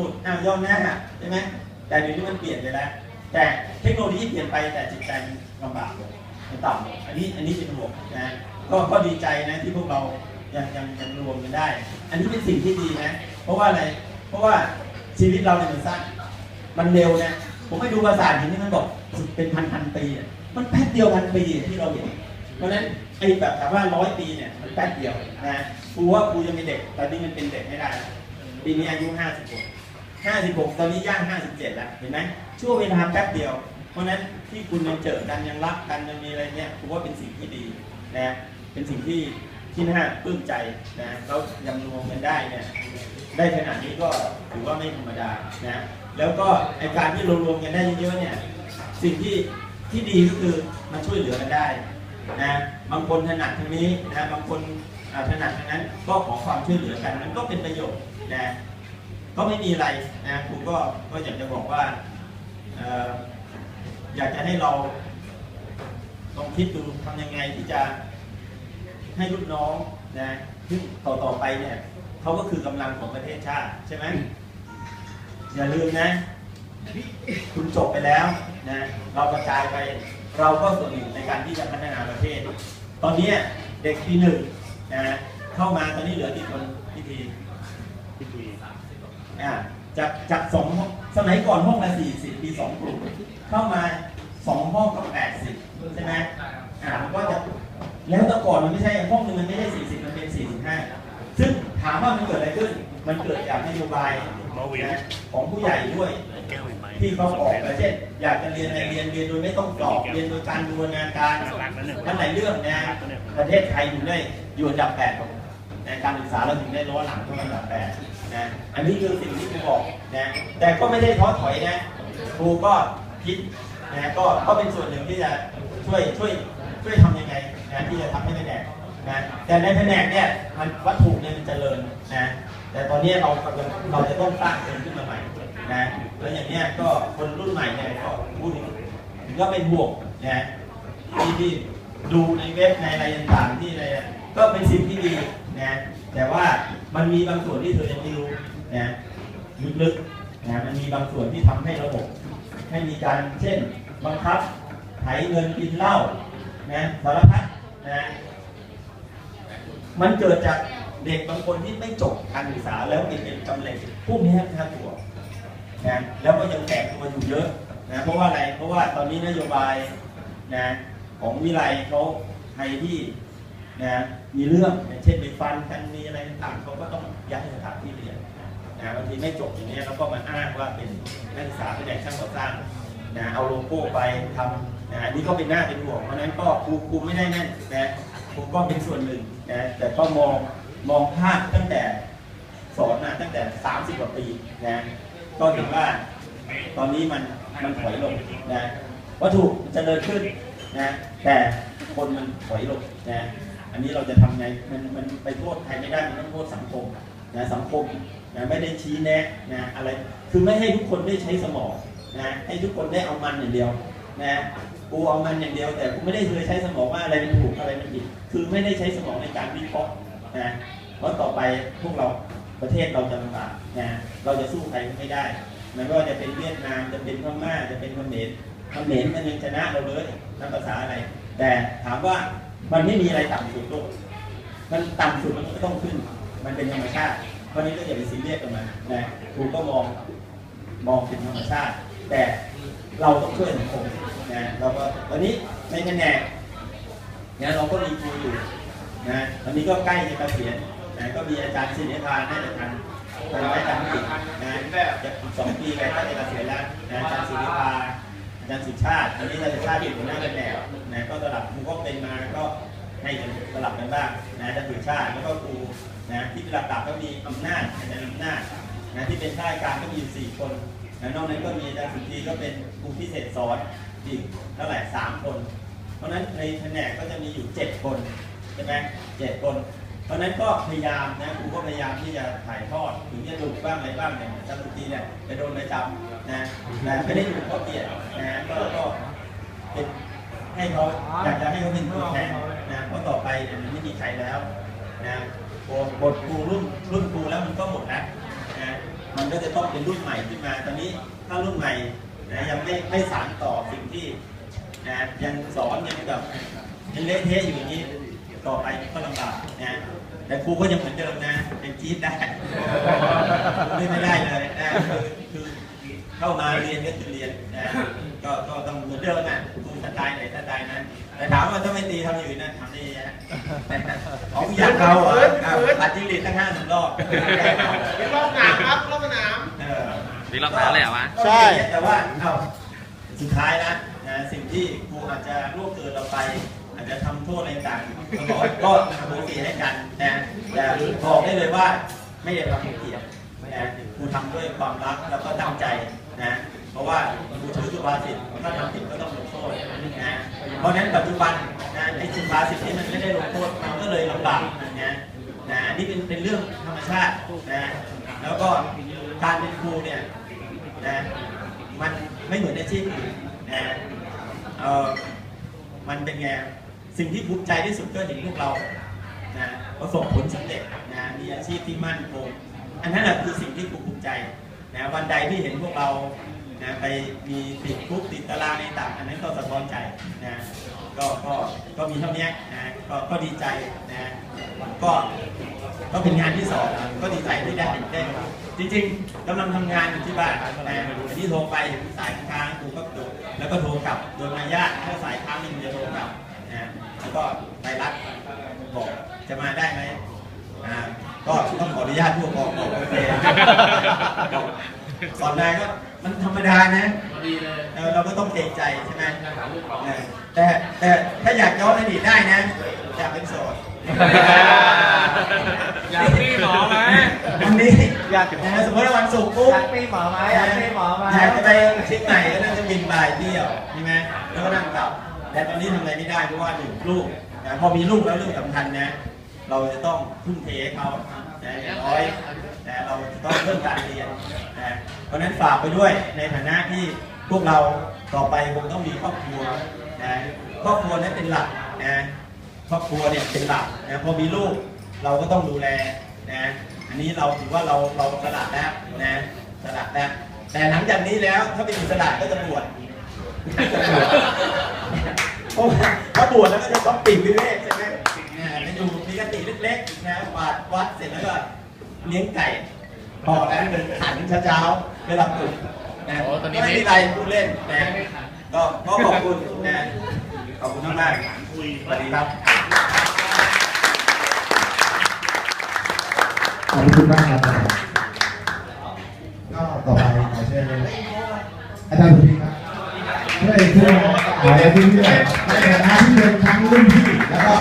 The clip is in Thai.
มุดอ้าวย่อหน้าใช่ไหมแต่เดี๋ยวนี้มันเปลี่ยนไปแล้ว แต่เทคโนโลยีเปลี่ยนไปแต่จิตใจมันลำบากลงมันต่ำลงอันนี้อันนี้เป็นห่วงนะก็ก็ดีใจนะที่พวกเรายังยังยังรวมกันได้ อันนี้เป็นสิ่งที่ดีนะ เพราะว่าอะไร เพราะว่าชีวิตเราเนี่ยมันสั้น มันเร็วนะ ผมไปดูภาษาหินนี่มันบอกเป็นพันพันปี มันแป๊บเดียวพันปีที่เราเห็น เพราะฉะนั้นไอ้แบบถามว่าร้อยปีเนี่ยมันแป๊บเดียวนะครูว่าครูยังเป็นเด็ก ตอนนี้มันเป็นเด็กไม่ได้ ปีนี้อายุห้าสิบหก ห้าสิบหกตอนนี้ย่างห้าสิบเจ็ดแล้ว เห็นไหมช่วงเวลาแป๊บเดียว เพราะนั้นที่คุณยังเจอกันยังรักกันยังมีอะไรเนี่ยครูว่าเป็นสิ่งที่ดีนะเป็นสิ่งที่ที่น่าปลื้มใจนะแล้วยังรวมกันได้เนี่ยได้ขนาดนี้ก็ถือว่าไม่ธรรมดานะแล้วก็ไอการที่รารวมกันได้เยอะๆเนี่ยสิ่งที่ที่ดีก็คือมาช่วยเหลือกันได้นะบางคนถนัดทางนี้นะบางคนถนัดทางนั้นก็ขอความช่วยเหลือกันมันก็เป็นประโยชน์นะ ก็ไม่มีอะไรนะครูก็ก็อยากจะบอกว่าอยากจะให้เราลองคิดดูทำยังไงที่จะให้รุ่นน้องนะซึ่งต่อต่อไปเนี่ยเขาก็คือกำลังของประเทศชาติใช่ไหมอย่าลืมนะ คุณจบไปแล้วนะเรากระจายไปเราก็ส่วนหนึ่งในการที่จะพัฒนาประเทศ ตอนนี้เด็กปีหนึ่งนะเข้ามาตอนนี้เหลือกี่คนพี่ที อ่าจากจากสองห้องสมัยก่อนห้องละสี่สิบมีสองกลุ่มเข้ามาสองห้องก็แปดสิบใช่ไหมอ่ามันก็จะแล้วแต่ก่อนมันไม่ใช่ห้องหนึงมันไม่ใช่สี่สิบมันเป็นสี่สิบห้าซึ่งถามว่ามันเกิดอะไรขึ้น มันเกิดจากนโยบายนะของผู้ใหญ่ด้วยแก้วไหมที่เขาออกมาเช่นอยากจะเรียนอะไรเรียนเรียนโดยไม่ต้องสอบเรียนโดยการบูรณาการรักแล้วเนี่ยทั้งหลายเรื่องนะประเทศไทยอยู่ได้อยู่อันดับแปดของในการศึกษาเราถึงได้ล้อหลังทุกอันดับแปด นะอันนี้คือสิ่งที่ครูบอกนะแต่ก็ไม่ได้ท้อถอยนะครูก็คิดนะก็ก็เป็นส่วนหนึ่งที่จะช่วยช่วยช่วยทำยังไงนะที่จะทำให้แผนกนะแต่ในแผนกเนี่ยมันวัตถุเนี่ยมันเจริญนะแต่ตอนนี้เราเราจะต้องสร้างคนขึ้นมาใหม่นะแล้วอย่างเนี้ยก็คนรุ่นใหม่เนี่ยก็พูดถึงก็เป็นบวกนะที่ที่ดูในเว็บในอะไรต่างๆที่อะไร ก็เป็นสิ่งที่ดีนะแต่ว่ามันมีบางส่วนที่เธอยังไม่รู้นะลึกๆนะมันมีบางส่วนที่ทำให้ระบบ ให้มีการเช่น บังคับไถเงินกินเหล้านะสารพัดนะมันเกิดจากเด็กบางคนที่ไม่จบการศึกษาแล้วเป็นเป็นกำเลยพวกนี้น่ากลัวนะแล้วก็ยังแฝงตัวอยู่เยอะนะเพราะว่าอะไรเพราะว่าตอนนี้นโยบายนะของวิไลเขาใครที่นะ มีเรื่องเช่นไปฟันกันมีอะไรต่างเขาก็ต้องย้ายสถานที่เรียนนะบางทีไม่จบอย่างนี้ยเขาก็มาอ้างว่าเป็นนักศึกษาแผนกช่างก่อสร้างนะเอาโลโก้ไปทำนะอันนี้ก็เป็นหน้าเป็นห่วงเพราะนั้นก็ครูครูไม่ได้นั่นนะครูก็เป็นส่วนหนึ่งนะแต่ก็มองมองภาพตั้งแต่สอนมาตั้งแต่ 30กว่าปีนะก็เห็นว่าตอนนี้มันมันถอยลงนะวัตถุมันเจะเดินขึ้นนะแต่คนมันถอยลงนะ อันนี้เราจะทำไงมันมันไปโทษใครไม่ได้มันต้องโทษสังคมนะสังคมนะไม่ได้ชี้แนะนะอะไรคือไม่ให้ทุกคนได้ใช้สมองนะให้ทุกคนได้เอามันอย่างเดียวนะกูเอามันอย่างเดียว แต่กูไม่ได้เคยใช้สมองว่าอะไรเป็นถูกอะไรเป็นผิดคือไม่ได้ใช้สมองในการวิเคราะห์นะเพราะต่อไปพวกเราประเทศเราจะลำบากนะเราจะสู้ใครไม่ได้ไม่ว่าจะเป็นเวียดนามจะเป็นพม่าจะเป็นเขมรเขมรมันยังชนะเราเลยนับภาษาอะไร แต่ถามว่า มันไม่มีอะไรต่ำสุดโลกมันต่ำสุดมันก็ต้องขึ้น มันเป็นธรรมชาติ เพราะนี้ก็อย่าไปซีเรียสกับมันนะครูก็มองมองเป็นธรรมชาติ แต่เราต้องช่วยสังคมนะเราก็ตอนนี้ในแผนกเนี่ยเราก็มีครูอยู่นะตอนนี้ก็ใกล้จะเกษียณนะก็มีอาจารย์ศิริพาน่าจะทันทันไหมจำไม่ผิดนะจะอีกสองปีแกก็จะเกษียณแล้วนะอาจารย์ศิริพาอา จารย์สุชาติตอนนี้อาจารย์สุชาติอยู่หัวหน้าแผนกนะก็สลับครูก็เป็นมาก็ให้สลับกันบ้างนะอาจารย์สุชาติแล้วก็ครูนะที่ระดับก็มีอำนาจอาจารย์อำนาจนะที่เป็นข้าราชการก็มีอยู่สี่คนนะนอกนั้นก็มีอาจารย์สุธีก็เป็นครูพิเศษสอนอีกเท่าไหร่สามคน เพราะฉะนั้นในแผนกก็จะมีอยู่เจ็ดคนใช่ไหมเจ็ดคน ราะนั้นก็พยายามนะครูก็พยายามที่จะถ่ายทอดถึงจะดุบ้างอะไรบ้างเนี่ยอาจารย์สุธีเนี่ยจะโดนปจำนะแต่ไม่ได้ดุเพราะเกลียดนะก็ก็เป็นให้เขาอยากจะให้เขาเป็นตัวแทนนะเพราะต่อไปเนี่ยมันไม่มีใครแล้วนะบทครูรุ่นรุ่นครูแล้วมันก็หมดแล้วนะมันก็จะต้องเป็นรุ่นใหม่ขึ้นมา ตอนนี้ถ้ารุ่นใหม่นะยังไม่ไม่สานต่อสิ่งที่นะยังสอนยังแบบยังเละเทะอยู่อย่างนี้ต่อไปก็ลำ แต่ครูก็ยังเหมือนเดิมนะยังจี๊ดได้ไม่ไม่ได้เลยนะคือคือเข้ามาเรียนก็คือเรียนนะก็ก็ต้องเหมือนเดิมอะครูสไตล์ไหนสไตล์นั้นแต่ถามว่าถ้าไม่ตีทำอยู่นะทำได้ยังไงของอยากเราอะอะปัดจิงหรีดตั้งห้าสิบรอบเป็นรอบสนามครับรอบสนามเออนี่รอบสนามเลยเหรอวะใช่แต่ว่าเอ้าสุดท้ายนะนะสิ่งที่ครูอาจจะล่วงเกินเราไปอา จะทำโทษอะไรต่างก็ก็อโหสิให้กันนะแต่บอกได้เลยว่าไม่ได้ทำเกียรตินะครูทำด้วยความรักแล้วก็ตั้งใจนะเพราะว่าครูถือสุภาษิตถ้าทำผิดก็ต้องลงโทษนะเพราะฉะนั้นปัจจุบันนะไอ้สุภาษิตนี้มันไม่ได้ลงโทษมันก็เลยลำบากนะนะอันนี้เป็นเป็นเรื่องธรรมชาตินะแล้วก็การเป็นครูเนี่ยนะมันไม่เหมือนอาชีพอื่นนะเออมันเป็นไง สิ่งที่ภูมิใจที่สุดก็เห็นพวกเรานะประสบผลสำเร็จนะมีอาชีพที่มั่นคงอันนั้นแหละคือสิ่งที่ภูมิใจนะวันใดที่เห็นพวกเรานะไปมีติดคุกติดตารางในต่าง อันนั้นก็สะท้อนใจนะก็ก็ก็มีเท่านี้นะก็ก็ดีใจนะก็ก็เป็นงานที่สองก็ดีใจที่ได้ได้จริงๆกำลังทำงานอยู่ที่บ้านนะวันนี้โทรไปเห็นสายค้างกูก็ดูแล้วก็โทรกลับโดยมายาทถ้าสายค้างมันจะโทรกลับ นะแล้วก็ไปรัดบอกจะมาได้ไหมอ่าก็ต้องขออนุญาตผู้ปกครองบอกโอเคบอกสอนได้ก็มันธรรมดานะเออเราก็ต้องเกรงใจใช่ไหมแต่แต่ถ้าอยากย้อนอดีตได้นะอยากเป็นโสดอยากมีหมอไหมวันนี้อยากนะสมมติวันศุกร์ปุ๊บอยากมีหมอไหมอยากมีหมอไหมอยากจะไปเชียงใหม่ก็นั่งจะบินบ่ายเที่ยวใช่ไหมแล้วก็นั่งกลับ แต่ตอนนี้ทำอะไรไม่ได้เพราะว่าหนึ่งลูกนะพอมีลูกแล้วเรื่องสำคัญนะ เราจะต้องทุ่มเทให้เขานะอย่างน้อยแต่เราจะต้องเริ่มการเรียนนะเพราะนั้นฝากไปด้วยในฐานะที่พวกเราต่อไปคงต้องมีครอบครัวนะครอบครัวนั้นเป็นหลักนะครอบครัวเนี่ยเป็นหลักนะพอมีลูกเราก็ต้องดูแลนะอันนี้เราถือว่าเราเราสละแล้วนะสละแล้วแต่หลังจากนี้แล้วถ้าเป็นอิสระก็จะบวช เพราะว่าถ้าบวชแล้วก็จะต้องปีกวิเวกใช่ไหมอ่าไปดูมีกติเล็กๆนะวาดวัดเสร็จแล้วก็เลี้ยงไก่พอแล้วเดินขันเช้าๆเวลาปลุกนะโอ้ตอนนี้ ไม่มีอะไรพูดเล่นนะก็ก็ขอบคุณนะขอบคุณมากๆคุยสวัสดีครับขอบคุณมากครับก็ต่อไปขอเชิญอาจารย์สุธีครับช่วยช่วย ไปทีเพื่อนในฐานะที่เป็นทั้งรุ่นพี่แล้วก็